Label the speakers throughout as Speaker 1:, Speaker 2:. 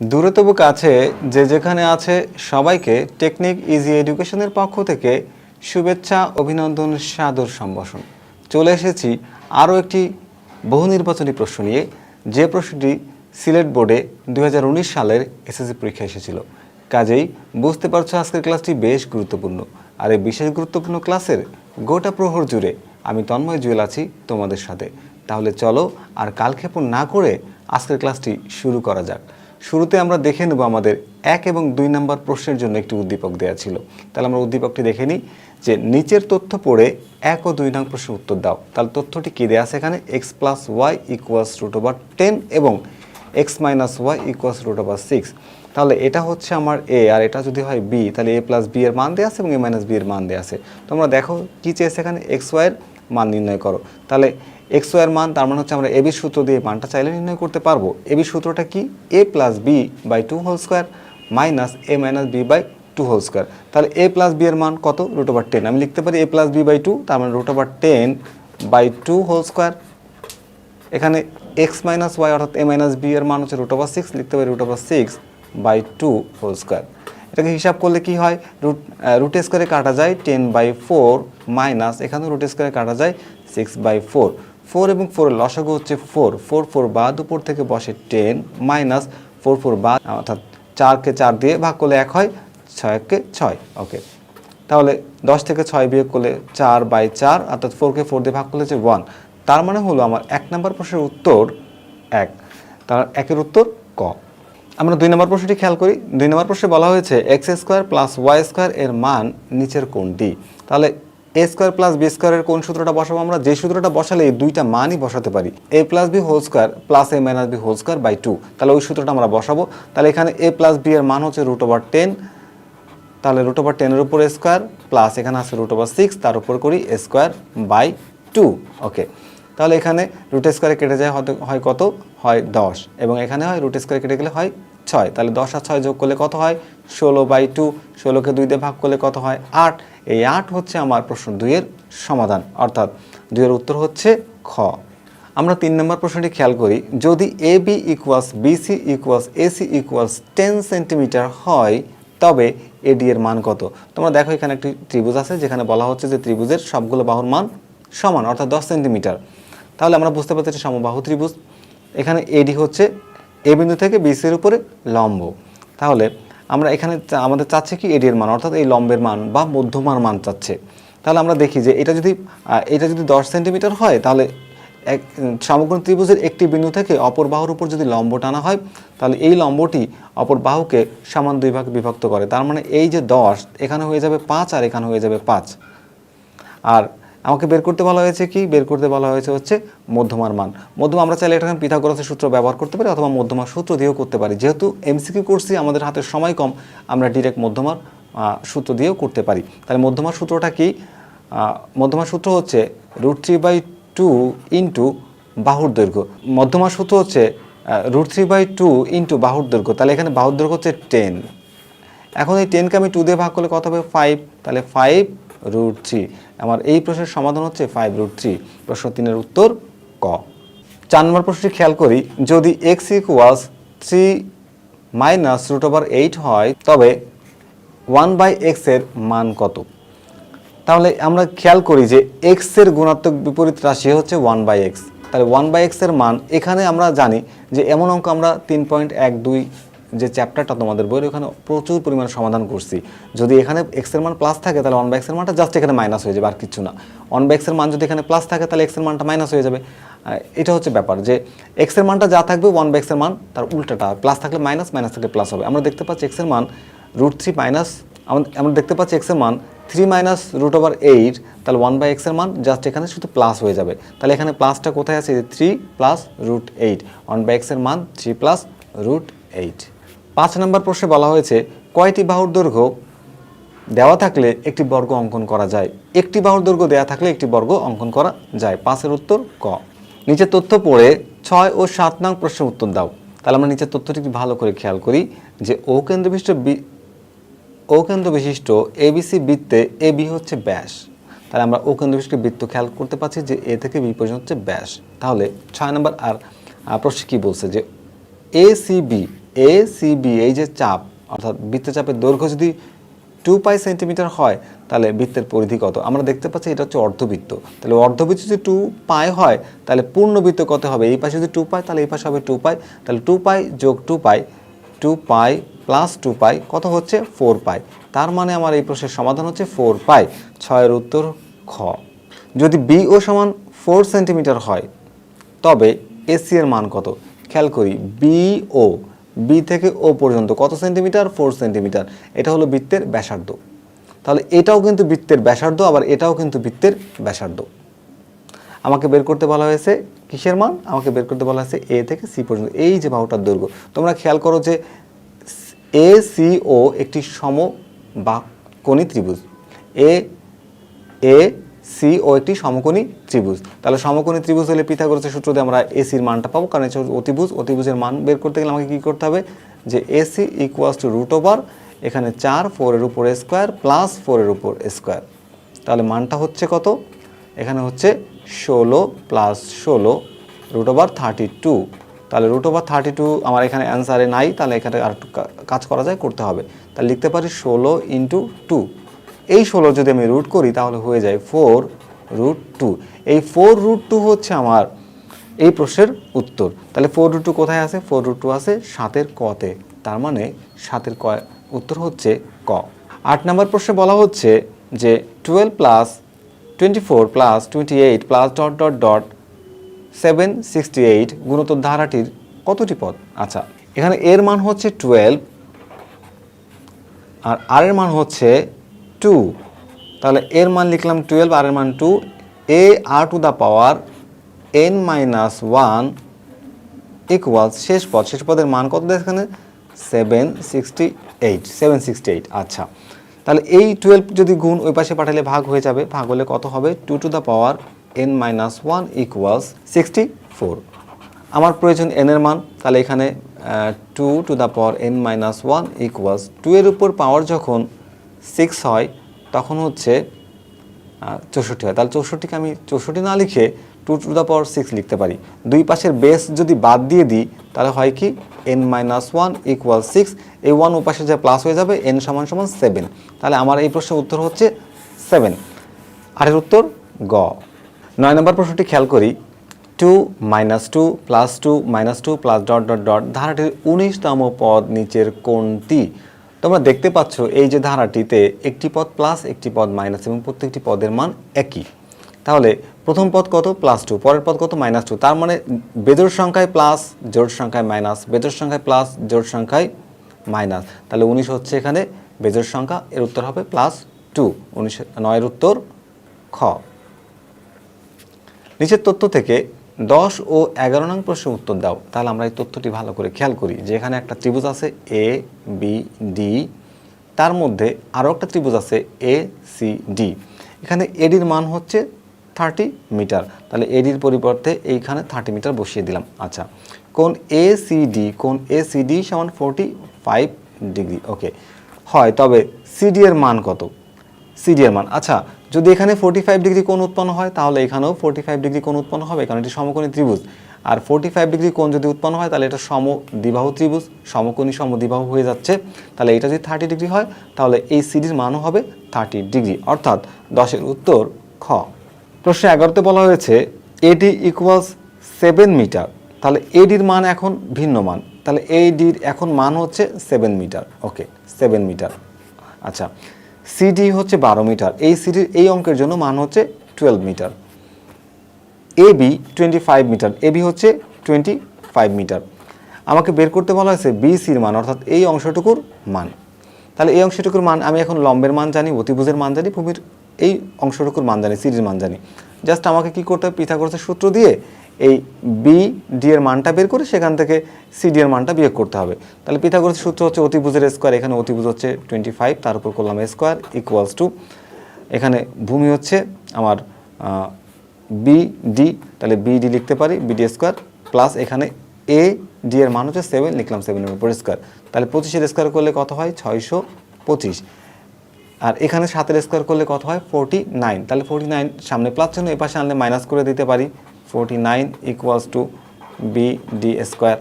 Speaker 1: দূরে কাছে যে যেখানে আছে সবাইকে টেকনিক ইজি এডুকেশনের পক্ষ থেকে শুভেচ্ছা, অভিনন্দন, সাদর সম্ভাষণ। চলে এসেছি আরও একটি বহু নির্বাচনী প্রশ্ন নিয়ে। যে প্রশ্নটি সিলেট বোর্ডে দু হাজার উনিশ সালের এসএসসি পরীক্ষা এসেছিল। কাজেই বুঝতে পারছ আজকের ক্লাসটি বেশ গুরুত্বপূর্ণ। আর এই বিশেষ গুরুত্বপূর্ণ ক্লাসের গোটা প্রহর জুড়ে আমি তন্ময় জুয়েল আছি তোমাদের সাথে। তাহলে চলো আর কালক্ষেপণ না করে আজকের ক্লাসটি শুরু করা যাক। শুরুতে আমরা দেখে নেব আমাদের এক এবং দুই নম্বর প্রশ্নের জন্য একটি উদ্দীপক দেওয়া ছিল। তাহলে আমরা উদ্দীপকটি দেখে নিই যে নিচের তথ্য পড়ে এক ও দুই নং প্রশ্নের উত্তর দাও। তাহলে তথ্যটি কী দেওয়া আছে এখানে? X plus y equals root over ten এবং x minus y equals root over six তাহলে এটা হচ্ছে আমার এ আর এটা যদি হয় বি তাহলে এ প্লাস বি এর মান দেওয়া আছে এবং এ মাইনাস বি এর মান দেওয়া আছে। তোমরা দেখো কী চেয়েছে এখানে? এক্স ওয়াইয়ের মান নির্ণয় করো। তাহলে এক্স ওয়াইয়ের মান, তার মানে হচ্ছে আমরা এবি সূত্র দিয়ে মানটা চাইলে নির্ণয় করতে পারব। এবি সূত্রটা কি? A plus b by two whole square minus a minus b by two whole square তাহলে এ প্লাস বি এর মান কত? রুট ওভার টেন আমি লিখতে পারি a plus b by two তার মানে root over ten by two whole square এখানে এক্স মাইনাস ওয়াই অর্থাৎ এ মাইনাস বি এর মান হচ্ছে রুট ওভার সিক্স লিখতে পারি root over six by two whole square এটাকে হিসাব করলে কি হয়? রুট রুট স্কোয়ারে কাটা যায় টেন বাই ফোর মাইনাস এখানেও রুট স্কোয়ারে কাটা যায় সিক্স বাই ফোর ফোর এবং ফোরের লসাগু হচ্ছে ফোর। ফোর ফোর বাদ, উপর থেকে বসে টেন, মাইনাস ফোর ফোর বাদ, অর্থাৎ চারকে চার দিয়ে ভাগ করলে এক হয়, ছয়কে ছয়। ওকে। তাহলে দশ থেকে ছয় বিয়োগ করলে চার বাই চার, অর্থাৎ ফোরকে ফোর দিয়ে ভাগ করলে হচ্ছে ওয়ান তার মানে হলো আমার এক নম্বর প্রশ্নের উত্তর এক। তার একের উত্তর ক। আমরা দুই নম্বর প্রশ্নটি খেয়াল করি। দুই নম্বর প্রশ্নে বলা হয়েছে x square plus y square এর মান নিচের কোনটি তাহলে এ স্কোয়ার প্লাস বি স্কোয়ারের কোন সূত্রটা বসাবো আমরা? যে সূত্রটা বসালে এই দুইটা মানই বসাতে পারি। A plus b whole square plus a minus b whole square by two তাহলে ওই সূত্রটা আমরা বসাবো। তাহলে এখানে এ প্লাস বি এর মান হচ্ছে রুট ওভার টেন তাহলে রুট ওভার টেনের উপর স্কোয়ার প্লাস এখানে আছে রুট ওভার সিক্স তার উপর করি স্কোয়ার বাই টু ওকে তাহলে এখানে রুট স্কোয়ারে কেটে যায় হয় কত? হয় দশ। এবং এখানে হয় রুট স্কোয়ারে কেটে গেলে হয় ছয়, তাহলে দশ আর ছয় যোগ করলে কত হয়? ষোলো বাই টু ষোলোকে দুই দিয়ে ভাগ করলে কত হয়? আট। এই আট হচ্ছে আমার প্রশ্ন দুইয়ের সমাধান, অর্থাৎ দুইয়ের উত্তর হচ্ছে খ। আমরা তিন নম্বর প্রশ্নটি খেয়াল করি, যদি A B equals BC equals AC equals ten centimetre হয়, তবে এডি এর মান কত? তোমরা দেখো এখানে একটি ত্রিভুজ আছে, যেখানে বলা হচ্ছে যে ত্রিভুজের সবগুলো বাহুর মান সমান, অর্থাৎ দশ সেন্টিমিটার তাহলে আমরা বুঝতে পারছি এটা সমবাহু ত্রিভুজ। এখানে এডি হচ্ছে এ বিন্দু থেকে বিসির উপরে লম্ব। তাহলে আমরা এখানে আমাদের চাচ্ছে কি এডি এর মান, অর্থাৎ এই লম্বের মান বা মধ্যমার মান চাচ্ছে। তাহলে আমরা দেখি যে এটা যদি এটা যদি দশ সেন্টিমিটার হয়, তাহলে এক, সমগ্র ত্রিভুজের একটি বিন্দু থেকে অপর বাহুর উপর যদি লম্ব টানা হয়, তাহলে এই লম্বটি অপর বাহুকে সমান দুই ভাগে বিভক্ত করে। তার মানে এই যে দশ, এখানে হয়ে যাবে পাঁচ আর এখানে হয়ে যাবে পাঁচ। আর আমাকে বের করতে বলা হয়েছে কি? বের করতে বলা হয়েছে হচ্ছে মধ্যমার মান। মধ্যমা, আমরা চাইলে এটাকে পিথাগোরাসের সূত্র ব্যবহার করতে পারি অথবা মধ্যমার সূত্র দিয়েও করতে পারি। যেহেতু এমসিকিউ করছি আমাদের হাতে সময় কম, আমরা ডিরেক্ট মধ্যমার সূত্র দিয়েও করতে পারি। তাহলে মধ্যমার সূত্রটা কি? মধ্যমার সূত্র হচ্ছে root three by two into বাহুর দৈর্ঘ্য। মধ্যমার সূত্র হচ্ছে root three by two into বাহুর দৈর্ঘ্য। তাহলে এখানে বাহুর দৈর্ঘ্য হচ্ছে টেন এখন এই টেনকে আমি টু দিয়ে ভাগ করলে কত হবে? ফাইভ তাহলে ফাইভ রুট থ্রি আমার এই প্রশ্নের সমাধান হচ্ছে ফাইভ রুট থ্রি প্রশ্ন তিনের উত্তর ক। চার নম্বর প্রশ্নটি খেয়াল করি, যদি x equals three minus root over eight হয়, তবে ওয়ান বাই এক্সের মান কত? তাহলে আমরা খেয়াল করি যে এক্সের গুণাত্মক বিপরীত রাশি হচ্ছে ওয়ান বাই এক্স তাহলে ওয়ান বাই এক্সের মান, এখানে আমরা জানি যে এমন অঙ্ক আমরা তিন পয়েন্ট এক দুই যে চ্যাপ্টারটা তোমাদের বইয়ের ওখানে প্রচুর পরিমাণে সমাধান করছি যদি এখানে এক্সের মান প্লাস থাকে তাহলে ওয়ান এক্স মানটা জাস্ট এখানে মাইনাস হয়ে যাবে আর কিছু না ওয়ান এক্স মান যদি এখানে প্লাস থাকে তাহলে এক্সের মানটা মাইনাস হয়ে যাবে এটা হচ্ছে ব্যাপার যে এক্সের মানটা যা থাকবে ওয়ান বাই এক্স মান তার উল্টাটা প্লাস থাকলে মাইনাস মাইনাস থাকলে প্লাস হবে আমরা দেখতে পাচ্ছি এক্সের মান রুট থ্রি মাইনাস আমরা দেখতে পাচ্ছি এক্সের মান three minus root over eight তাহলে ওয়ান বাই এক্সের মান জাস্ট এখানে শুধু প্লাস হয়ে যাবে তাহলে এখানে প্লাসটা কোথায় আছে যে three plus root eight one by এক্সের মান থ্রি প্লাস রুট এইট পাঁচ নম্বর প্রশ্নে বলা হয়েছে, কয়টি বাহুর দৈর্ঘ্য দেওয়া থাকলে একটি বর্গ অঙ্কন করা যায়? একটি বাহুর দৈর্ঘ্য দেওয়া থাকলে একটি বর্গ অঙ্কন করা যায়। পাঁচের উত্তর ক। নিচের তথ্য পড়ে ছয় ও সাত নং প্রশ্নের উত্তর দাও। তাহলে আমরা নিচের তথ্যটি একটু ভালো করে খেয়াল করি যে ও কেন্দ্রবিষ্ট বি- অকেন্দ্র বিশিষ্ট এবিসি বৃত্তে এ বি হচ্ছে ব্যাস। তাহলে আমরা ও বিশিষ্ট বৃত্ত খেয়াল করতে পারছি যে এ থেকে বি পর্যন্ত হচ্ছে ব্যাস। তাহলে ছয় নম্বর আর প্রশ্ন কি বলছে যে A C B A C B এই যে চাপ, অর্থাৎ বৃত্তচাপের দৈর্ঘ্য যদি টু পাই সেন্টিমিটার হয়, তাহলে বৃত্তের পরিধি কত? আমরা দেখতে পাচ্ছি এটা হচ্ছে অর্ধবৃত্ত। তাহলে অর্ধবৃত্ত যদি টু পাই হয়, তাহলে পূর্ণবৃত্ত কত হবে? এই পাশে যদি টু পাই তাহলে এই পাশে হবে টু পাই তাহলে টু পাই যোগ two pi two pi plus two pi কত হচ্ছে? ফোর পাই তার মানে আমার এই প্রশ্নের সমাধান হচ্ছে ফোর পাই ছয়ের উত্তর খ। যদি বি ও সমান ফোর সেন্টিমিটার হয়, তবে এসি এর মান কত? খেয়াল করি বি ও বি থেকে ও পর্যন্ত। কত সেন্টিমিটার? Four centimetre. এটা হলো বৃত্তের ব্যাসার্ধ। তাহলে এটাও কিন্তু বৃত্তের ব্যাসার্ধ, আবার এটাও কিন্তু বৃত্তের ব্যাসার্ধ। আমাকে বের করতে বলা হয়েছে কিসের মান? আমাকে বের করতে বলা হয়েছে এ থেকে সি পর্যন্ত। এই যে বাহুটার দৈর্ঘ্য, তোমরা খেয়াল করো যে এ, সি, ও একটি সম বা কোণী ত্রিভুজ। এ এ সি ও একটি সমকোণী ত্রিভুজ। তাহলে সমকোণী ত্রিভুজ হলে পিথাগোরাসের সূত্র দিয়ে আমরা এসির মানটা পাবো, কারণ এটা অতিভুজ। অতিভুজের মান বের করতে গেলে আমাকে কী করতে হবে? যে AC equals two root over এখানে চার ফোরের উপর স্কোয়ার প্লাস ফোরের উপর স্কোয়ার তাহলে মানটা হচ্ছে কত? এখানে হচ্ছে ষোলো প্লাস ষোলো রুট ওভার থার্টি টু তাহলে রুট ওভার থার্টি টু আমার এখানে অ্যান্সারে নাই, তাহলে এখানে আর কাজ করা যায়, করতে হবে। তাহলে লিখতে পারি ষোলো ইন্টু টু এই ষোলো যদি আমি রুট করি, তাহলে হয়ে যায় ফোর রুট টু এই ফোর রুট টু হচ্ছে আমার এই প্রশ্নের উত্তর। তাহলে ফোর রুট টু কোথায় আছে? ফোর রুট টু আছে সাতের কতে। তার মানে সাতের ক, উত্তর হচ্ছে ক। আট নম্বর প্রশ্নে বলা হচ্ছে যে twelve plus twenty four plus twenty eight plus dot dot dot seven sixty eight গুণোত্তর ধারাটির কতটি পদ? আচ্ছা এখানে এর মান হচ্ছে টুয়েলভ আর আর এর মান হচ্ছে টু, তাহলে এর মান লিখলাম টুয়েলভ আর এর মান two a r to the power n minus one equals শেষ পদ। শেষ পদের মান কত দেয় এখানে? Seven sixty eight seven sixty eight আচ্ছা। তাহলে এই টুয়েলভ যদি গুণ ওই পাশে পাঠালে ভাগ হয়ে যাবে। ভাগ হলে কত হবে? Two to the power n minus one equals sixty four আমার প্রয়োজন এন এর মান, তাহলে এখানে two to the power n minus one equals two এর উপর পাওয়ার যখন সিক্স হয়, তখন হচ্ছে চৌষট্টি হয়। তাহলে চৌষট্টিকে আমি, চৌষট্টি না লিখে two to the power six লিখতে পারি। দুই পাশের বেস যদি বাদ দিয়ে দিই, তাহলে হয় কি n minus one equal six এই ওয়ান ওপাশে যে প্লাস হয়ে যাবে এন সমান সমান সেভেন তাহলে আমার এই প্রশ্নের উত্তর হচ্ছে সেভেন আরের উত্তর গ। নয় নম্বর প্রশ্নটি খেয়াল করি। Two minus two plus two minus two plus dot dot dot ধারাটির উনিশতম পদ নিচের কোনটি তোমরা দেখতে পাচ্ছ এই যে ধারাটিতে একটি পদ প্লাস একটি পদ মাইনাস এবং প্রত্যেকটি পদের মান একই। তাহলে প্রথম পদ কত? প্লাস টু পরের পদ কত? মাইনাস টু তার মানে বেজোড় সংখ্যায় প্লাস জোড় সংখ্যায় মাইনাস বেজোড় সংখ্যায় প্লাস জোড় সংখ্যায় মাইনাস তাহলে উনিশ হচ্ছে এখানে বেজোড় সংখ্যা, এর উত্তর হবে প্লাস টু উনিশ, নয়ের উত্তর খ। নিচের তথ্য থেকে দশ ও এগারো নং প্রশ্নের উত্তর দাও। তাহলে আমরা এই তথ্যটি ভালো করে খেয়াল করি যে এখানে একটা ত্রিভুজ আছে এ বি ডি তার মধ্যে আরও একটা ত্রিভুজ আছে এ সি ডি এখানে এডির মান হচ্ছে থার্টি মিটার তাহলে এডির পরিবর্তে এইখানে থার্টি মিটার বসিয়ে দিলাম। আচ্ছা কোন এ সি ডি কোন এ সি ডি সমান ফোরটি ফাইভ ডিগ্রি ওকে হয়, তবে সিডি এর মান কত? সিডি এর মান। আচ্ছা যদি এখানে ফোর্টি ফাইভ ডিগ্রি কোণ উৎপন্ন হয়, তাহলে এখানেও ফোর্টি ফাইভ ডিগ্রি কোণ উৎপন্ন হবে, কারণ এটি সমকোণী ত্রিভুজ। আর ফোর্টি ফাইভ ডিগ্রি কোণ যদি উৎপন্ন হয়, তাহলে এটা সম দ্বিবাহু ত্রিভুজ, সমকোণী সম সমদ্বিবাহু হয়ে যাচ্ছে। তাহলে এটা যদি থার্টি ডিগ্রি হয়, তাহলে এই সিডির মানও হবে থার্টি ডিগ্রি। অর্থাৎ দশের উত্তর খ। প্রশ্ন এগারোতে বলা হয়েছে এডি ইকুয়ালস সেভেন মিটার তাহলে এডির মান এখন ভিন্ন মান। তাহলে এডির এখন মান হচ্ছে seven metre okay seven metre আচ্ছা সিডি হচ্ছে বারো মিটার। এই সিডির এই অঙ্কের জন্য মান হচ্ছে twelve metre. AB twenty five metre. AB হচ্ছে টোয়েন্টি ফাইভ মিটার। আমাকে বের করতে বলা হয়েছে বিসির মান, অর্থাৎ এই অংশটুকুর মান। তাহলে এই অংশটুকুর মান, আমি এখন লম্বের মান জানি, অতিভুজের মান জানি, ভূমির এই অংশটুকুর মান জানি সিডির মান জানি। জাস্ট আমাকে কি করতে হবে? পিথাগোরাসের সূত্র দিয়ে এই বি ডি এর মানটা বের করে সেখান থেকে সিডি এর মানটা বিয়োগ করতে হবে। তাহলে পিথাগোরাসের সূত্র হচ্ছে অতিভুজের স্কোয়ার এখানে অতিভুজ হচ্ছে টোয়েন্টি ফাইভ তার উপর করলাম স্কোয়ার ইকুয়ালস টু এখানে ভূমি হচ্ছে আমার বি ডি তাহলে বি ডি লিখতে পারি বিডি স্কোয়ার প্লাস এখানে এ ডি এর মান হচ্ছে সেভেন লিখলাম সেভেনের উপর স্কোয়ার তাহলে পঁচিশের স্কোয়ার করলে কত হয়? ছয়শো পঁচিশ। আর এখানে সাতের স্কোয়ার করলে কত হয়? ফোরটি নাইন তাহলে ফোরটি নাইন সামনে প্লাস জন্য এপাশে আনলে মাইনাস করে দিতে পারি। Forty nine equals to B D square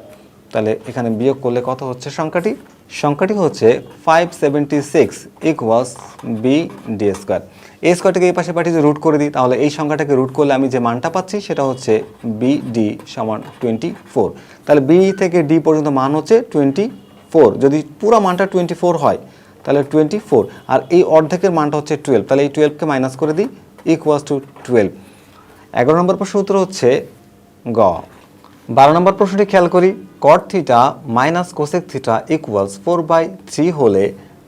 Speaker 1: তাহলে এখানে বিয়োগ করলে কত হচ্ছে সংখ্যাটি? সংখ্যাটি হচ্ছে five seventy six equals B D square এই স্কোয়ারটাকে এই পাশে পাঠিয়ে রুট করে দিই, তাহলে এই সংখ্যাটাকে রুট করলে আমি যে মানটা পাচ্ছি, সেটা হচ্ছে বি ডি সমান টোয়েন্টি ফোর তাহলে বি থেকে ডি পর্যন্ত মান হচ্ছে টোয়েন্টি ফোর যদি পুরো মানটা টোয়েন্টি ফোর হয়, তাহলে টোয়েন্টি ফোর আর এই অর্ধেকের মানটা হচ্ছে টুয়েলভ তাহলে এই টুয়েলভকে মাইনাস করে দিই ইকুয়ালস টু টুয়েলভ এগারো নম্বর প্রশ্ন উত্তর হচ্ছে গ। বারো নম্বর প্রশ্নটি খেয়াল করি cot theta minus cosec theta equals four by three হলে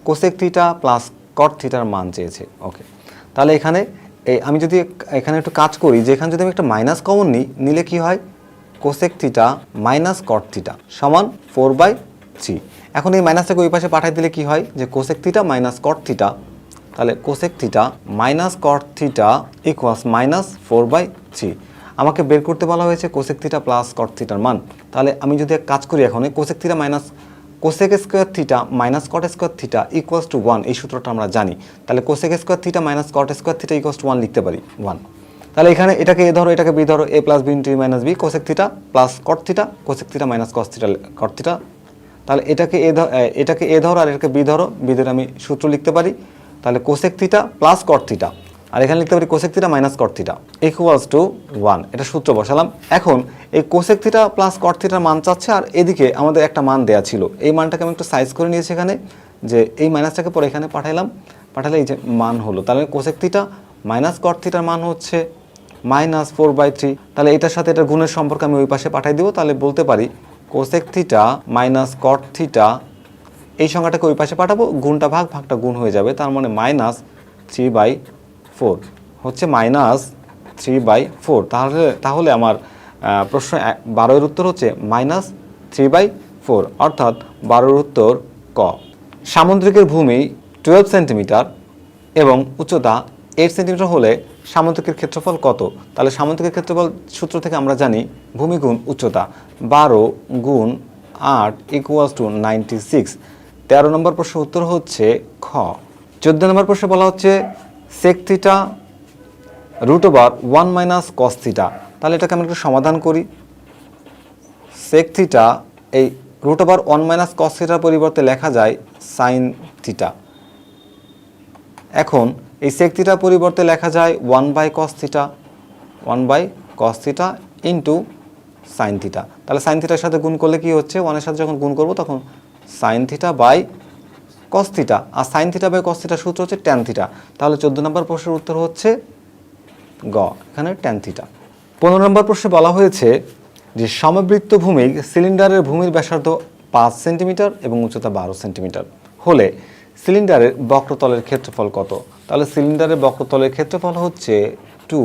Speaker 1: কোসেক থিটা প্লাস কট থিটার মান চেয়েছে। ওকে তাহলে এখানে এই আমি যদি এখানে একটু কাজ করি, যে এখানে যদি আমি একটা মাইনাস কমন নিই, নিলে কি হয়? Cosec theta minus cot theta সমান ফোর বাই থ্রি এখন এই মাইনাসটাকে ওই পাশে পাঠাই দিলে কি হয়? যে cosec theta minus cot theta তাহলে cosec theta minus cot theta equals minus four by three আমাকে বের করতে বলা হয়েছে কোসেক থিটা প্লাস কট থিটার মান। তাহলে আমি যদি এক কাজ করি এখন cosec theta minus cosec square theta minus cot square theta equals to one এই সূত্রটা আমরা জানি। তাহলে cosec square theta minus cot square theta equals to one লিখতে পারি ওয়ান তাহলে এখানে এটাকে এ ধরো, এটাকে বি ধরো A plus B into minus B cosec theta plus cot theta cosec theta minus cos theta cot theta তাহলে এটাকে এ ধর এটাকে এ ধরো আর এটাকে বি ধরো, বি ধরে আমি সূত্র লিখতে পারি। তাহলে cosec theta plus cot theta আর এখানে লিখতে পারি cosec theta minus cot theta equals to one এটা সূত্র বসালাম। এখন এই কোসেক থিটা প্লাস কট থিটার মান চাচ্ছে আর এদিকে আমাদের একটা মান দেয়া ছিল। এই মানটাকে আমি একটু সাইজ করে নিয়েছি এখানে। যে এই মাইনাসটাকে পরে এখানে পাঠাইলাম। পাঠালে এই যে মান হলো। তাহলে কোসেক থিটা মাইনাস কট থিটার মান হচ্ছে মাইনাস ফোর বাই থ্রি তাহলে এটার সাথে এটার গুণের সম্পর্কে আমি ওই পাশে পাঠিয়ে দিব। তাহলে বলতে পারি cosec theta minus cot theta এই সংখ্যাটাকে ওই পাশে পাঠাবো, গুণটা ভাগ, ভাগটা গুণ হয়ে যাবে, তার মানে মাইনাস থ্রি বাই ফোর হচ্ছে মাইনাস থ্রি বাই ফোর তাহলে তাহলে আমার প্রশ্ন বারোয়ের উত্তর হচ্ছে মাইনাস থ্রি বাই ফোর অর্থাৎ বারোর উত্তর ক। সামুদ্রিকের ভূমি টুয়েলভ সেন্টিমিটার এবং উচ্চতা এইট সেন্টিমিটার হলে সামুদ্রিকের ক্ষেত্রফল কত? তাহলে সামুদ্রিকের ক্ষেত্রফল সূত্র থেকে আমরা জানি ভূমি গুণ উচ্চতা। বারো গুণ আট ইকুয়ালস টু নাইনটি সিক্স তেরো নম্বর প্রশ্ন উত্তর হচ্ছে খ। চোদ্দ নম্বর প্রশ্ন বলা হচ্ছে sec theta root over one minus cos theta তাহলে এটাকে আমরা একটু সমাধান করি। সেক থিটা এই root over one minus cos থিটার পরিবর্তে লেখা যায় সাইন থিটা এখন এই সেক থিটার পরিবর্তে লেখা যায় one by cos theta one by cos theta into sine theta তাহলে সাইন থিটার সাথে গুণ করলে কি হচ্ছে? ওয়ানের সাথে যখন গুণ করব তখন sine theta by cos theta R sine theta by cos থিটার সূত্র হচ্ছে ট্যান থিটা তাহলে চোদ্দ নম্বর প্রশ্নের উত্তর হচ্ছে গ, এখানে ট্যান থিটা পনেরো নম্বর প্রশ্নে বলা হয়েছে যে সমবৃত্ত ভূমি সিলিন্ডারের ভূমির ব্যাসার্ধ পাঁচ সেন্টিমিটার এবং উচ্চতা বারো সেন্টিমিটার। হলে সিলিন্ডারের বক্রতলের ক্ষেত্রফল কত? তাহলে সিলিন্ডারের বক্রতলের ক্ষেত্রফল হচ্ছে টু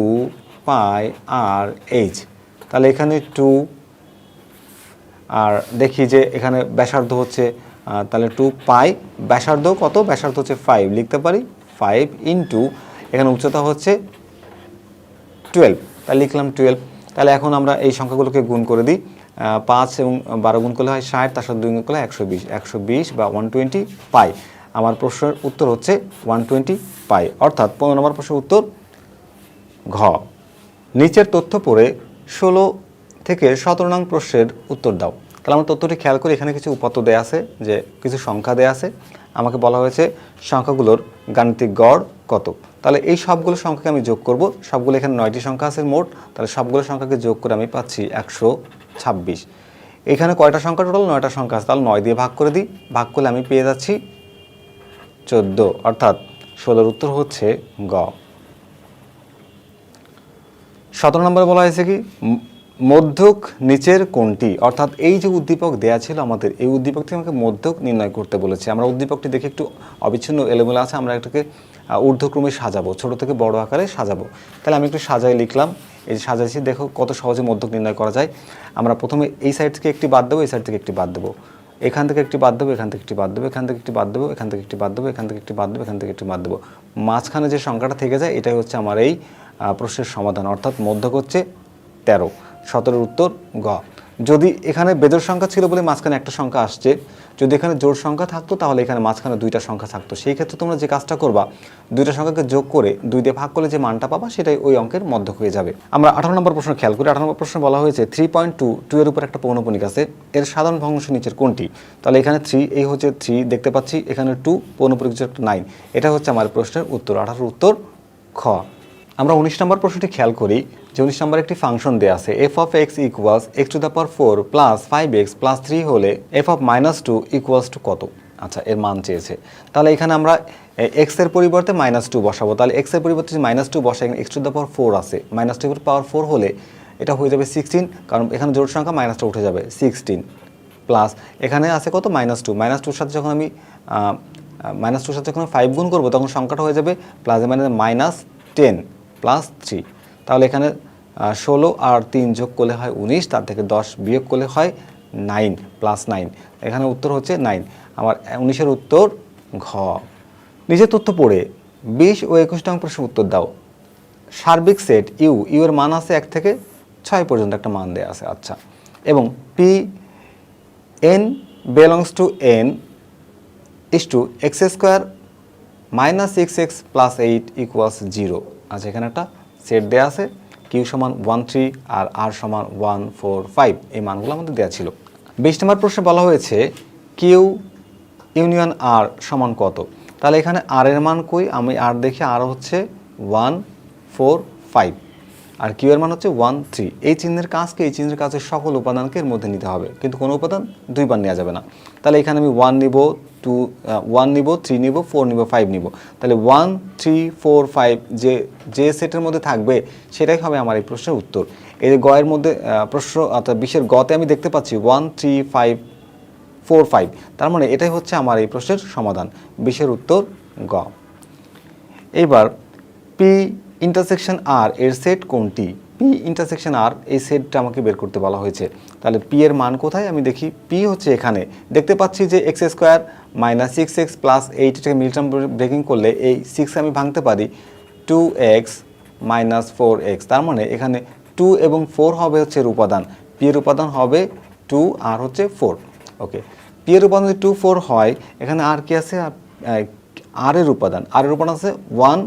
Speaker 1: পাই আর এইচ তাহলে এখানে টু আর দেখি যে এখানে ব্যাসার্ধ হচ্ছে তাহলে টু পাই ব্যাসার্ধ কত? ব্যাসার্ধ হচ্ছে ফাইভ লিখতে পারি ফাইভ ইন্টু এখানে উচ্চতা হচ্ছে টুয়েলভ তাহলে লিখলাম টুয়েলভ তাহলে এখন আমরা এই সংখ্যাগুলোকে গুণ করে দিই। পাঁচ এবং বারো গুণ করলে হয় ষাট, তার সাথে দুই গুণ করলে একশো বিশ। একশো বিশ বা ওয়ান টোয়েন্টি পাই আমার প্রশ্নের উত্তর হচ্ছে ওয়ান টোয়েন্টি পাই অর্থাৎ পনেরো নম্বর প্রশ্নের উত্তর ঘ। নিচের তথ্য পড়ে ষোলো থেকে সতেরো নং প্রশ্নের উত্তর দাও। তাহলে আমার তথ্যটি খেয়াল করি এখানে কিছু উপাত্ত দেয়া আছে, যে কিছু সংখ্যা দেয়া আছে। আমাকে বলা হয়েছে সংখ্যাগুলোর গাণিতিক গড় কত। তাহলে এই সবগুলো সংখ্যাকে আমি যোগ করব। সবগুলো এখানে নয়টি সংখ্যা আছে মোট। তাহলে সবগুলো সংখ্যাকে যোগ করে আমি পাচ্ছি একশো ছাব্বিশ। এখানে কয়টা সংখ্যা টোটাল নয়টা সংখ্যা আছে। তাহলে নয় দিয়ে ভাগ করে দিই। ভাগ করলে আমি পেয়ে যাচ্ছি চোদ্দ। অর্থাৎ ষোলোর উত্তর হচ্ছে গ। সতেরো নম্বরে বলা হয়েছে কি? মধ্যক নিচের কোনটি? অর্থাৎ এই যে উদ্দীপক দেয়া ছিল আমাদের এই উদ্দীপকটি আমাকে মধ্যক নির্ণয় করতে বলেছে। আমরা উদ্দীপকটি দেখে একটু অবিচ্ছিন্ন এলোমেলো আছে আমরা আহ, ঊর্ধ্বক্রমে সাজাবো ছোট থেকে বড় আকারে সাজাবো। তাহলে আমি একটু সাজাই লিখলাম। এই যে সাজাইছি দেখো কত সহজে মধ্যক নির্ণয় করা যায়। আমরা প্রথমে এই সাইড থেকে একটি বাদ দেবো এই সাইড থেকে একটি বাদ দেবো। এখান থেকে একটি বাদ দেবো এখান থেকে একটি বাদ দেবো এখান থেকে একটি বাদ দেবো এখান থেকে একটি বাদ দেবো এখান থেকে একটি বাদ দেবো এখান থেকে একটি বাদ দেবো। মাঝখানে যে সংখ্যাটা থেকে যায় এটাই হচ্ছে আমার এই প্রশ্নের সমাধান। অর্থাৎ মধ্যক হচ্ছে তেরো। সতেরোর উত্তর গ। যদি এখানে বেজোড় সংখ্যা ছিল বলে মাঝখানে একটা সংখ্যা আসছে, যদি এখানে জোর সংখ্যা থাকতো, তাহলে এখানে মাঝখানে দুইটা সংখ্যা থাকতো। সেই ক্ষেত্রে তোমরা যে কাজটা করবা, দুইটা সংখ্যাকে যোগ করে দুই দিয়ে ভাগ করলে যে মানটা পাবা, সেটাই ওই অঙ্কের মধ্য হয়ে যাবে। আমরা আঠারো নম্বর প্রশ্ন খেয়াল করি। আঠারো নম্বর প্রশ্ন বলা হয়েছে থ্রি পয়েন্ট টু টু এর উপর একটা পৌনপনিক আছে। এর সাধারণ ভগ্নাংশ নিচের কোনটি? তাহলে এখানে থ্রি এই হচ্ছে থ্রি দেখতে পাচ্ছি এখানে টু পৌনপনিক একটা নাইন এটা হচ্ছে আমার প্রশ্নের উত্তর। আঠারোর উত্তর খ। আমরা উনিশ নম্বর প্রশ্নটি খেয়াল করি। উনিশ নম্বর একটি ফাংশন দেওয়া আছে F of X equals X to the power four plus five X plus three হলে F of minus two equals to কত? আচ্ছা এর মান চেয়েছে। তাহলে এখানে আমরা এক্সের পরিবর্তে মাইনাস টু বসাবো। তাহলে এক্সের পরিবর্তে যদি মাইনাস টু বসাই X to the power four আছে মাইনাস টু পাওয়ার ফোর হলে এটা হয়ে যাবে সিক্সটিন কারণ এখানে জোড় সংখ্যা মাইনাসটা উঠে যাবে সিক্সটিন প্লাস এখানে আছে কত? মাইনাস টু মাইনাস টুর সাথে যখন আমি মাইনাস টুর সাথে যখন ফাইভ গুণ করব, তখন সংখ্যাটা হয়ে যাবে প্লাস মানে মাইনাস টেন প্লাস থ্রি তাহলে এখানে ষোলো আর তিন যোগ করলে হয় উনিশ, তার থেকে দশ বিয়োগ করলে হয় নাইন প্লাস নাইন এখানে উত্তর হচ্ছে নাইন আমার উনিশের উত্তর ঘ। নিজের তথ্য পড়ে। বিশ ও একুশ নং প্রশ্ন উত্তর দাও। সার্বিক সেট ইউ ইউ এর মান আছে এক থেকে ছয় পর্যন্ত একটা মান দেওয়া আছে আচ্ছা। এবং P N belongs to N is to X square minus six X plus eight equals zero আচ্ছা এখানে একটা সেট দেওয়া আছে কিউ সমান ওয়ান থ্রি আর আর সমান ওয়ান ফোর ফাইভ এই মানগুলো আমাদের দেওয়া ছিল। বিশ নম্বর প্রশ্নে বলা হয়েছে কিউ ইউনিয়ন আর সমান কত? তাহলে এখানে আর এর মান কই? আমি আর দেখি আর হচ্ছে ওয়ান ফোর ফাইভ আর কিউ এর মান হচ্ছে ওয়ান থ্রি এই চিহ্নের কাজকে, এই চিহ্নের কাজের সকল উপাদানকে এর মধ্যে নিতে হবে, কিন্তু কোনো উপাদান দুইবার নেওয়া যাবে না। তাহলে এখানে আমি ওয়ান নিব টু ওয়ান নিব থ্রি নিব ফোর নিব ফাইভ নিব। তাহলে ওয়ান থ্রি ফোর ফাইভ যে যে সেটের মধ্যে থাকবে, সেটাই হবে আমার এই প্রশ্নের উত্তর। এই যে গয়ের মধ্যে প্রশ্ন, অর্থাৎ বিশ্বের গতে আমি দেখতে পাচ্ছি one three five four five তার মানে এটাই হচ্ছে আমার এই প্রশ্নের সমাধান বিশের উত্তর গ। এবার পি ইন্টারসেকশন আর এর সেট কোনটি? পি ইন্টারসেকশন আর এই সেটটা আমাকে বের করতে বলা হয়েছে। তাহলে পি এর মান কোথায়? আমি দেখি পি হচ্ছে এখানে। দেখতে পাচ্ছি যে X square minus six X plus এইটটাকে middle term breaking করলে এই সিক্স আমি ভাঙতে পারি two X minus four X তার মানে এখানে টু এবং ফোর হবে হচ্ছে এর উপাদান। পি উপাদান হবে টু আর হচ্ছে ফোর ওকে পি উপাদান যদি টু ফোর হয়, এখানে আর কি আছে? আর এর উপাদান। আর এর উপাদান আছে ওয়ান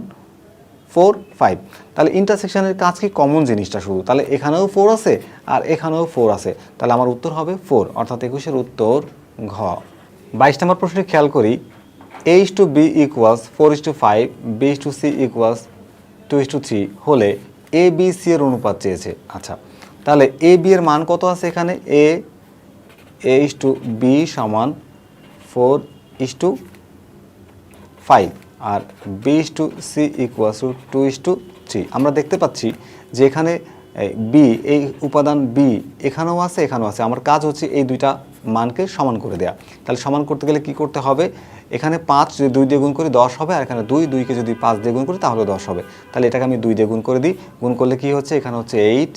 Speaker 1: ফোর ফাইভ তাহলে ইন্টারসেকশনের কাজ কি? কমন জিনিসটা শুধু। তাহলে এখানেও ফোর আছে আর এখানেও ফোর আছে। তাহলে আমার উত্তর হবে ফোর অর্থাৎ একুশের উত্তর ঘ। বাইশ নম্বর প্রশ্নে খেয়াল করি A is to B equals four is to five B is to C equals to two is to three A B C এর অনুপাত চেয়েছে। আচ্ছা তাহলে এ বি এর মান কত আছে এখানে? A A is to B সমান four is to five R B is to C equals to two is to three আমরা দেখতে পাচ্ছি যে এখানে বি এই উপাদান বি এখানেও আছে এখানেও আছে। আমার কাজ হচ্ছে এই দুইটা মানকে সমান করে দেয়া। তাহলে সমান করতে গেলে কি করতে হবে? এখানে পাঁচ যদি দুই দিয়ে গুণ করি, দশ হবে, আর এখানে দুই, দুইকে যদি পাঁচ দিয়ে গুণ করি, তাহলে দশ হবে। তাহলে এটাকে আমি দুই দিয়ে গুণ করে দিই। গুণ করলে কি হচ্ছে? এখানে হচ্ছে এইট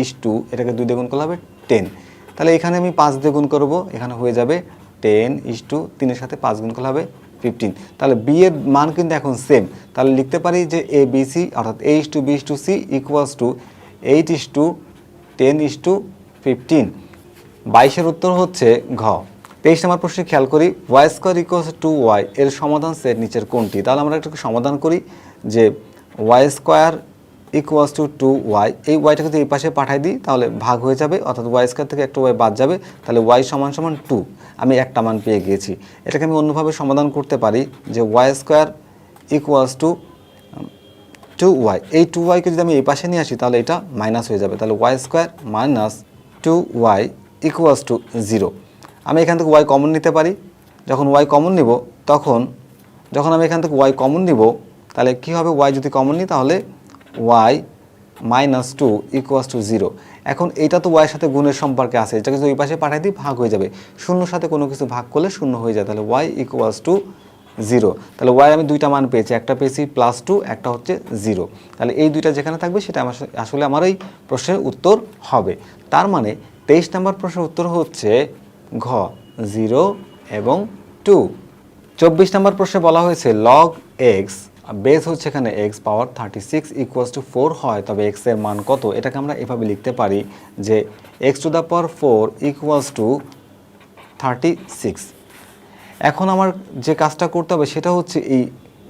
Speaker 1: ইস টু এটাকে দুই দিয়ে গুণ করলে হবে টেন তাহলে এখানে আমি পাঁচ দিয়ে গুণ করব, এখানে হয়ে যাবে টেন ইস টু তিনের সাথে পাঁচ গুণ করলে হবে ফিফটিন তাহলে বি এর মান কিন্তু এখন সেম তাহলে লিখতে পারি যে এ বি সি অর্থাৎ A is to B is to C equals to eight is to ten is to fifteen বাইশের উত্তর হচ্ছে ঘ। তেইশ নম্বর প্রশ্নে খেয়াল করি Y square equals to Y এর সমাধান সেট নিচের কোনটি তাহলে আমরা একটু সমাধান করি যে Y square equals to two Y এই ওয়াইটাকে যদি এই পাশে পাঠাই দিই, তাহলে ভাগ হয়ে যাবে, অর্থাৎ ওয়াই স্কোয়ার থেকে একটা ওয়াই বাদ যাবে, তাহলে ওয়াই সমান সমান টু আমি একটা মান পেয়ে গিয়েছি। এটাকে আমি অন্যভাবে সমাধান করতে পারি যে Y square equals to two Y এই টু ওয়াইকে যদি আমি এই পাশে নিয়ে আসি, তাহলে এটা মাইনাস হয়ে যাবে। তাহলে Y square minus two Y equals to zero আমি এখান থেকে ওয়াই কমন নিতে পারি। যখন ওয়াই কমন নিব, তখন, যখন আমি এখান থেকে ওয়াই কমন নিব, তাহলে কী হবে? ওয়াই যদি কমন নিই, তাহলে Y minus two equals to zero এখন এইটা তো ওয়াইয়ের সাথে গুণের সম্পর্কে আছে। এটাকে যদি ওই পাশে পাঠাই দিই, ভাগ হয়ে যাবে। শূন্যর সাথে কোনো কিছু ভাগ করলে শূন্য হয়ে যায়। তাহলে ওয়াই ইকুয়ালস টু জিরো তাহলে ওয়াই আমি দুইটা মান পেয়েছি। একটা পেয়েছি প্লাস টু একটা হচ্ছে জিরো তাহলে এই দুইটা যেখানে থাকবে, সেটা আমার আসলে আমার এই প্রশ্নের উত্তর হবে। তার মানে তেইশ নম্বর প্রশ্নের উত্তর হচ্ছে ঘ, জিরো এবং টু। চব্বিশ নম্বর প্রশ্নে বলা হয়েছে লগ এক্স বেস হচ্ছে এখানে X power thirty six equals to four হয়, তবে এক্সের মান কত? এটাকে আমরা এভাবে লিখতে পারি যে X to the power four equals to thirty six এখন আমার যে কাজটা করতে হবে সেটা হচ্ছে এই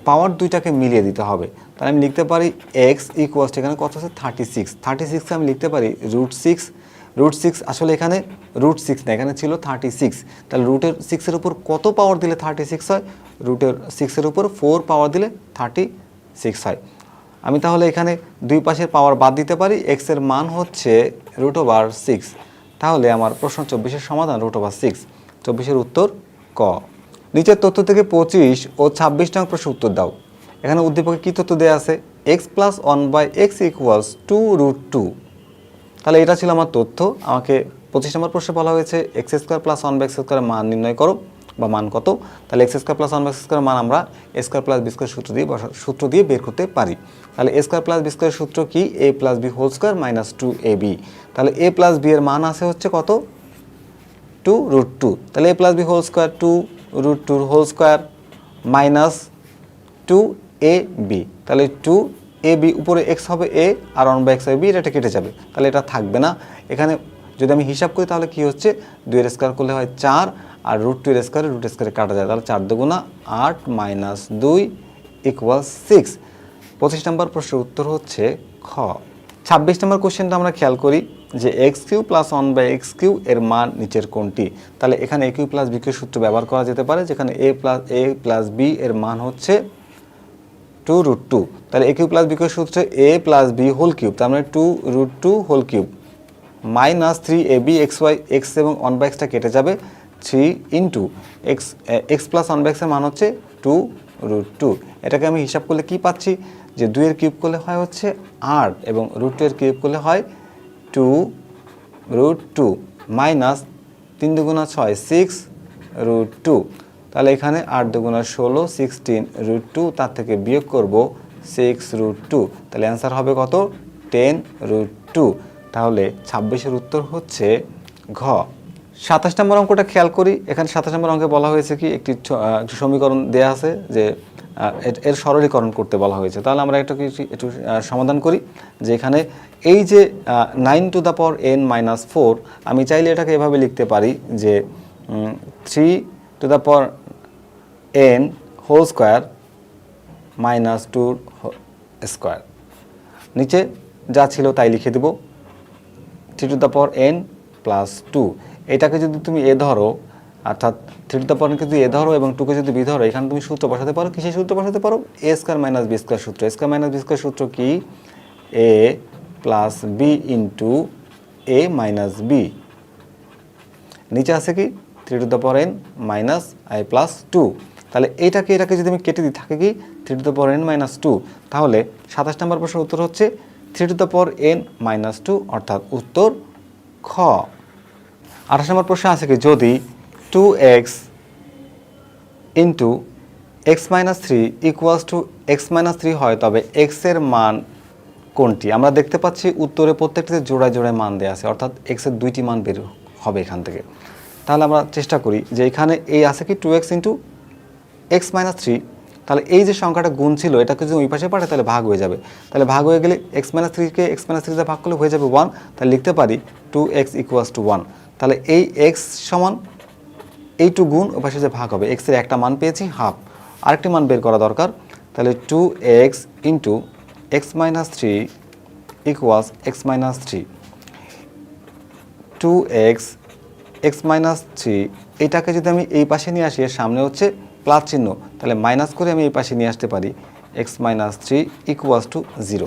Speaker 1: পাওয়ার দুইটাকে মিলিয়ে দিতে হবে। তাহলে আমি লিখতে পারি এক্স ইকুয়ালস এখানে কত আছে? থার্টি সিক্স থার্টি সিক্সকে আমি লিখতে পারি রুট সিক্স রুট সিক্স আসলে এখানে রুট সিক্স না, এখানে ছিল থার্টি সিক্স তাহলে রুটের সিক্সের উপর কত পাওয়ার দিলে থার্টি সিক্স হয়? রুটের সিক্সের উপর ফোর পাওয়ার দিলে থার্টি সিক্স হয়। আমি তাহলে এখানে দুই পাশের পাওয়ার বাদ দিতে পারি এক্সের মান হচ্ছে রুট ওভার সিক্স তাহলে আমার প্রশ্ন চব্বিশের সমাধান রুট ওভার সিক্স চব্বিশের উত্তর ক। নিচের তথ্য থেকে পঁচিশ ও ছাব্বিশ নং প্রশ্ন উত্তর দাও। এখানে উদ্দীপকে কী তথ্য দেওয়া আছে? X plus one by X equals to root two তাহলে এটা ছিল আমার তথ্য। আমাকে পঁচিশ নম্বর প্রশ্নে বলা হয়েছে X square plus one by X মান নির্ণয় করো, বা মান কত। তাহলে X square plus one by X স্কোয়ারের মান আমরা A square plus B square সূত্র দিয়ে সূত্র দিয়ে বের করতে পারি। তাহলে A square plus B square সূত্র কি? A plus B whole square minus two A B তাহলে এ প্লাস বি এর মান আছে হচ্ছে কত? টু রুট টু তাহলে A plus B whole square two root tour whole square minus two A B তাহলে টু এ বি উপরে X হবে এ, আর ওয়ান বাই এক্স হবে বি, এটা কেটে যাবে। তাহলে এটা থাকবে না। এখানে যদি আমি হিসাব করি, তাহলে কি হচ্ছে? দুই এর স্কোয়ার করলে হয় চার, আর রুট টু এর স্কোয়ারে রুট স্কোয়ারে কাটা যায়। তাহলে চার দুগুণা আট মাইনাস দুই ইকুয়াল সিক্স পঁচিশ নম্বর প্রশ্নের উত্তর হচ্ছে খ। ছাব্বিশ নম্বর কোশ্চেনটা আমরা খেয়াল করি যে X cube plus one by X cube এর মান নিচের কোনটি? তাহলে এখানে A cube plus B cube সূত্র ব্যবহার করা যেতে পারে, যেখানে A plus A plus B এর মান হচ্ছে টু রুট টু তাহলে A cube plus B cube সূত্রে A plus B whole cube তার মানে two root two whole cube minus three A B X Y X এবং ওয়ান বাই এক্সটা কেটে যাবে three into X X plus one by এক্সের মান হচ্ছে টু রুট টু এটাকে আমি হিসাব করলে কি পাচ্ছি? যে দুইয়ের কিউব করলে হয় হচ্ছে আট এবং রুট টু এর কিউব করলে হয় টু রুট টু মাইনাস তিন দুগুণা ছয় সিক্স রুট টু তাহলে এখানে আট দুগুণা ষোলো সিক্সটিন রুট টু তার থেকে বিয়োগ করব সিক্স রুট টু তাহলে অ্যান্সার হবে কত? টেন রুট টু তাহলে ছাব্বিশের উত্তর হচ্ছে ঘ। সাতাশ নম্বর অঙ্কটা খেয়াল করি। এখানে সাতাশ নম্বর অঙ্কে বলা হয়েছে কি? একটি একটি সমীকরণ দেয়া আছে যে এর- এর সরলীকরণ করতে বলা হয়েছে। তাহলে আমরা একটা কিছু, একটু সমাধান করি। যে এখানে এই যে nine to the power N minus four আমি চাইলে এটাকে এভাবে লিখতে পারি যে three to the power N whole square minus two square নিচে যা ছিল তাই লিখে দেব। Three to the power N plus two এটাকে যদি তুমি এ ধরো, অর্থাৎ থ্রি টু দ্য পাওয়ার যদি এ ধরো এবং টুকে যদি বি ধরো, এখানে তুমি সূত্র বসাতে পারো। কিসের সূত্র বসাতে পারো? A square minus B square সূত্র। A square minus B square সূত্র কি? A plus B into A minus B নিচে আছে কি? Three to the power N minus I plus two তাহলে এইটাকে এটাকে যদি আমি কেটে দিই, থাকে কি? Three to the power N minus two তাহলে সাতাশ নম্বর প্রশ্নের উত্তর হচ্ছে three to the power N minus two অর্থাৎ উত্তর খ। আঠাশ নম্বর প্রশ্ন আছে কি? যদি two X into X minus three equals to X minus three হয়, তবে এক্সের মান কোনটি? আমরা দেখতে পাচ্ছি উত্তরে প্রত্যেকটিতে জোড়ায় জোড়ায় মান দেওয়া আছে, অর্থাৎ এক্সের দুইটি মান বের হবে এখান থেকে। তাহলে আমরা চেষ্টা করি যে এখানে এই আছে কি two X into X minus three তাহলে এই যে সংখ্যাটা গুণ ছিল, এটাকে যদি ওই পাশে পাঠায় তাহলে ভাগ হয়ে যাবে। তাহলে ভাগ হয়ে গেলে এক্স মাইনাস থ্রিকে এক্স মাইনাস থ্রিতে ভাগ করলে হয়ে যাবে ওয়ান তাহলে লিখতে পারি two X equals to one তাহলে এই এক্স সমান এই টু গুণ ওই পাশে যে ভাগ হবে এক্সের একটা মান পেয়েছি হাফ আরেকটি মান বের করা দরকার। তাহলে two X into X minus three equals X minus three two X X minus three, এটাকে যদি আমি এই পাশে নিয়ে আসি, এর সামনে হচ্ছে প্লাস চিহ্ন, তাহলে মাইনাস করে আমি এই পাশে নিয়ে আসতে পারি X minus three equals to zero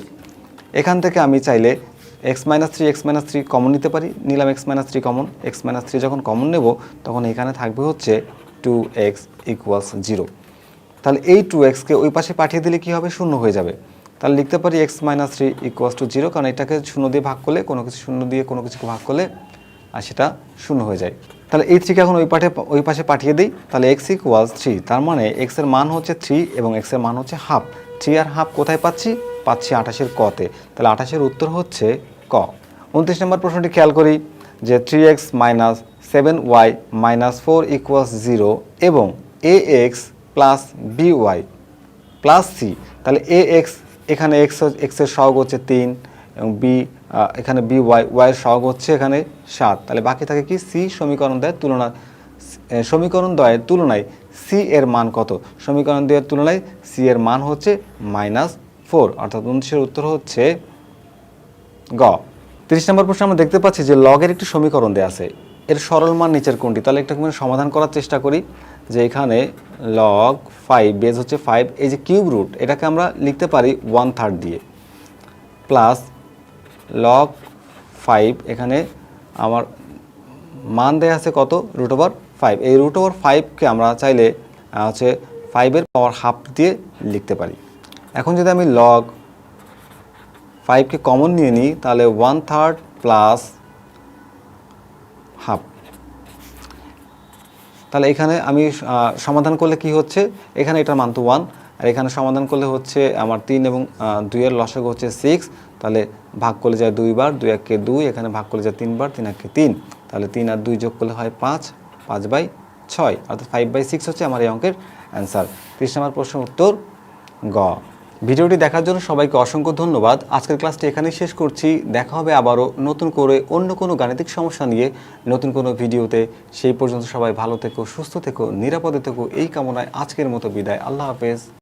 Speaker 1: এখান থেকে আমি চাইলে X minus three, X minus three common নিতে পারি, নিলাম X minus three common X minus three যখন কমন নেব, তখন এখানে থাকবে হচ্ছে টু এক্স ইকুয়ালস জিরো তাহলে এই টু এক্সকে ওই পাশে পাঠিয়ে দিলে কী হবে? শূন্য হয়ে যাবে। তাহলে লিখতে পারি X minus three equals to zero কারণ এটাকে শূন্য দিয়ে ভাগ করলে, কোনো কিছু শূন্য দিয়ে কোনো কিছুকে ভাগ করলে আর সেটা শূন্য হয়ে যায়। তাহলে এই থ্রিকে এখন ওই পাঠে, ওই পাশে পাঠিয়ে দিই। তাহলে এক্স ইকুয়ালস থ্রি তার মানে এক্সের মান হচ্ছে থ্রি এবং এক্সের মান হচ্ছে হাফ থ্রি আর হাফ কোথায় পাচ্ছি? পাচ্ছি আঠাশের কতে তাহলে আঠাশের উত্তর হচ্ছে ক। উনত্রিশ নম্বর প্রশ্নটি খেয়াল করি, যে three X minus seven Y minus four equals zero এবং A X plus B Y plus C তাহলে এ এক্স এখানে এক্স এক্সের সহগ হচ্ছে তিন এবং বি এখানে বি ওয়াই ওয়াইয়ের সহগ হচ্ছে এখানে সাত। তাহলে বাকি থাকে কি? সি সমীকরণ দেয় তুলনা সমীকরণ দ্বয়ের তুলনায় সি এর মান কত? সমীকরণ দ্বয়ের তুলনায় সি এর মান হচ্ছে মাইনাস ফোর অর্থাৎ উনত্রিশের উত্তর হচ্ছে গ। তিরিশ নম্বর প্রশ্নে আমরা দেখতে পাচ্ছি যে লগের একটি সমীকরণ দেওয়া আছে। এর সরল মান নিচের কোনটি? তাহলে একটা মানে সমাধান করার চেষ্টা করি যে এখানে লগ ফাইভ বেজ হচ্ছে ফাইভ এই যে কিউব রুট এটাকে আমরা লিখতে পারি ওয়ান থার্ড দিয়ে। প্লাস লগ ফাইভ এখানে আমার মান দেয়া আছে কত? রুট ওভার ফাইভ এই রুট ওভার ফাইভকে আমরা চাইলে হচ্ছে ফাইভের পাওয়ার হাফ দিয়ে লিখতে পারি। এখন যদি আমি লগ ফাইভকে কমন নিয়ে নিই, তাহলে ওয়ান থার্ড প্লাস হাফ তাহলে এখানে আমি সমাধান করলে কি হচ্ছে? এখানে এটার মান তো ওয়ান আর এখানে সমাধান করলে হচ্ছে আমার তিন এবং দুইয়ের লসক হচ্ছে সিক্স তাহলে ভাগ করলে যায় দুইবার, দুই এককে দুই, এখানে ভাগ করলে যায় তিনবার, তিন এককে তিন। তাহলে তিন আর দুই যোগ করলে হয় পাঁচ পাঁচ বাই ছয়। অর্থাৎ ফাইভ বাই সিক্স হচ্ছে আমার এই অঙ্কের অ্যান্সার তিরিশ নম্বর প্রশ্নের উত্তর গ। ভিডিওটি দেখার জন্য সবাইকে অসংখ্য ধন্যবাদ। আজকের ক্লাসটি এখানেই শেষ করছি। দেখা হবে আবারও নতুন করে অন্য কোনো গাণিতিক সমস্যা নিয়ে নতুন কোনো ভিডিওতে। সেই পর্যন্ত সবাই ভালো থেকো, সুস্থ থেকো, নিরাপদে থেকো। এই কামনায় আজকের মতো বিদায়। আল্লাহ হাফেজ।